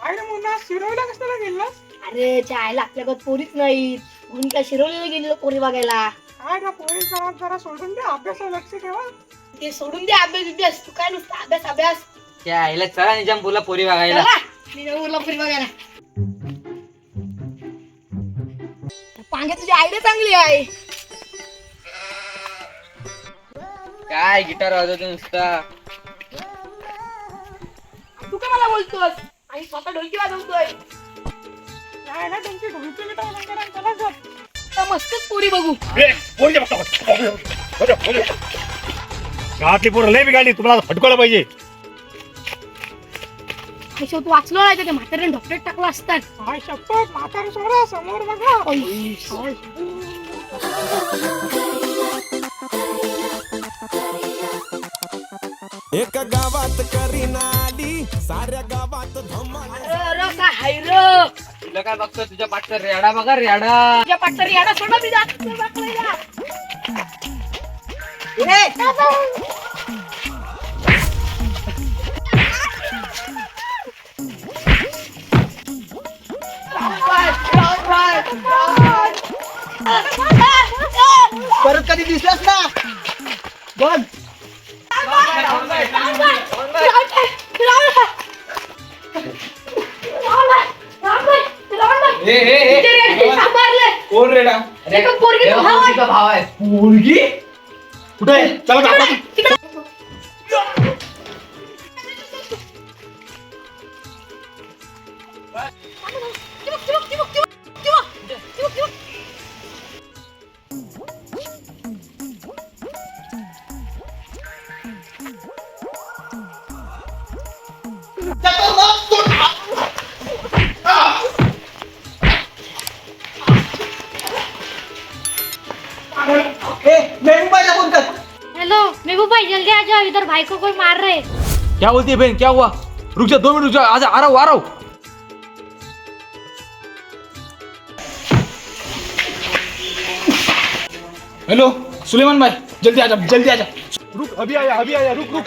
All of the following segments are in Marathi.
अरे मुन्ना शिरवला कशाला गेलास? अरे चायला आपल्याकडे पोरीच नाही म्हणून काय शिरवलेलं गेलेलो पोरी बघायला. काय पोरी जरा जरा सोडून दे अभ्यासावर लक्ष ठेवा. ते सोडून दे अभ्यास बिभ्यास तू काय नुसतं अभ्यास अभ्यास? त्या आईला चला निजामपूरला पोरी बघायला. चला, निजामपूरला पोरी बघायला. पांग्या तुझी आयडिया चांगली आहे. काय गिटार वाजवतो नुसता? तू काय मला बोलतोस? आणि स्वतः ढोलकी वाजवतोय. काय ना ढोलकी चला मस्तच पोरी बघू. गावातली पोरं लय बिघाडली. तुम्हाला फटकायला पाहिजे. आणि शेवट वाचलो नाही तर ते म्हाताऱ्याने डॉक्टरेट टाकला असतात. काय शपथ म्हातारा सोडा समोर बघा. एक गावात करीना आली साऱ्या गावात धमाल. हाय र? तुला काय बघतो तुझ्या पाठचा रेडा बघा रेडा. तुझ्या पाठरी याडा सोडा मी जात नाही बाकलायला. परत कधी दिसलास ना? बघ कोण रेडा पोरगी तो भाव आहे पोरगी कुठे आहे चला काका Bak. Bak. Bak. Bak. Bak. Hello Mehboob भाई जल्दी आ जाओ इधर भाई को कोई मार रहे क्या बोलती है बहन क्या हुआ? रुक जा दो मिनट रुक जा आजा आ रहा हूँ आ रहा हूँ। हेलो सुलेमान भाई जल्दी आजा जल्दी आजा रुक अभी आया अभी आया रुक रुक।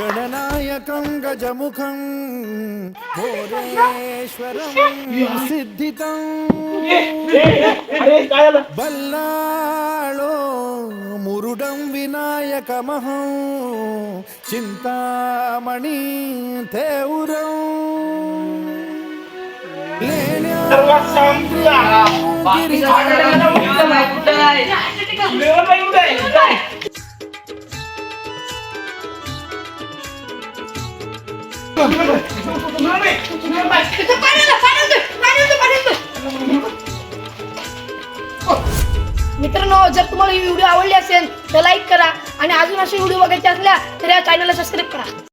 గణనాయకం గజముఖం భోరేశ్వరం సిద్ధితం. బల్లాళో మురుడం వినాయకమహం చింతామణి తేవురం. లేనా मित्रांनो जर तुम्हाला ही व्हिडिओ आवडली असेल तर लाईक करा आणि अजून असे व्हिडिओ बघायचे असल्या तर या चॅनलला सबस्क्राईब करा.